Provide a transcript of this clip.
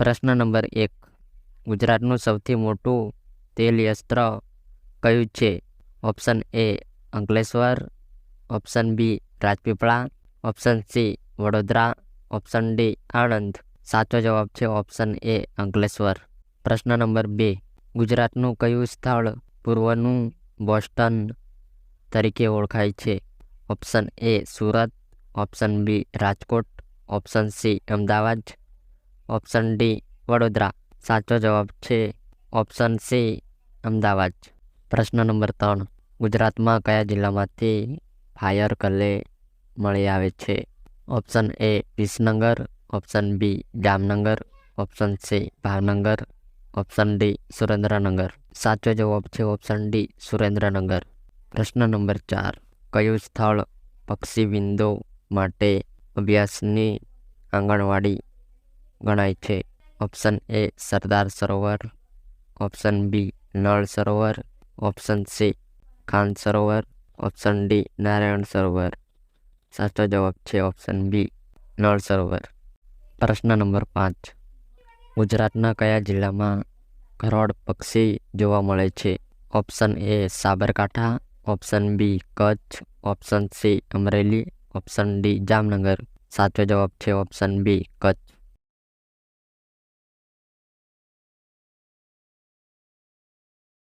પ્રશ્ન નંબર એક. ગુજરાતનું સૌથી મોટું તેલ યસ્ત્ર કયું છે? Option A Ankleshwar, option B Rajpipla, option C Vadodara, option D Anand. સાચો જવાબ છે ઓપ્શન એ અંકલેશ્વર. પ્રશ્ન નંબર બે. ગુજરાતનું કયું સ્થળ પૂર્વનું બોસ્ટન તરીકે ઓળખાય છે? Option A Surat, option B Rajkot, option C Ahmedabad option D, Vadodara. સાચો જવાબ છે ઓપ્શન સી, અમદાવાદ. પ્રશ્ન નંબર ત્રણ, ગુજરાતમાં કયા જિલ્લામાંથી ફાયર કલે મળી આવે છે? Option A, Visnagar. Option B, Jamnagar. Option C, Bhavnagar. Option D, Surendranagar. સાચો જવાબ છે ઓપ્શન ડી, સુરેન્દ્રનગર. પ્રશ્ન નંબર ચાર, કયું સ્થળ પક્ષી વિંદો માટે અભ્યાસની આંગણવાડી ગણાય છે. ઓપ્શન એ સરદાર Sarovar, option B Nal Sarovar, option C Khan Sarovar, option D Narayan Sarovar. સાચો જવાબ છે ઓપ્શન બી નળ સરોવર. પ્રશ્ન નંબર પાંચ. ગુજરાતના કયા જિલ્લામાં કરોડ પક્ષી જોવા મળે છે? Option A Sabarkantha, option B Kutch, option C Amreli, option D Jamnagar. સાચો જવાબ છે ઓપ્શન બી કચ્છ.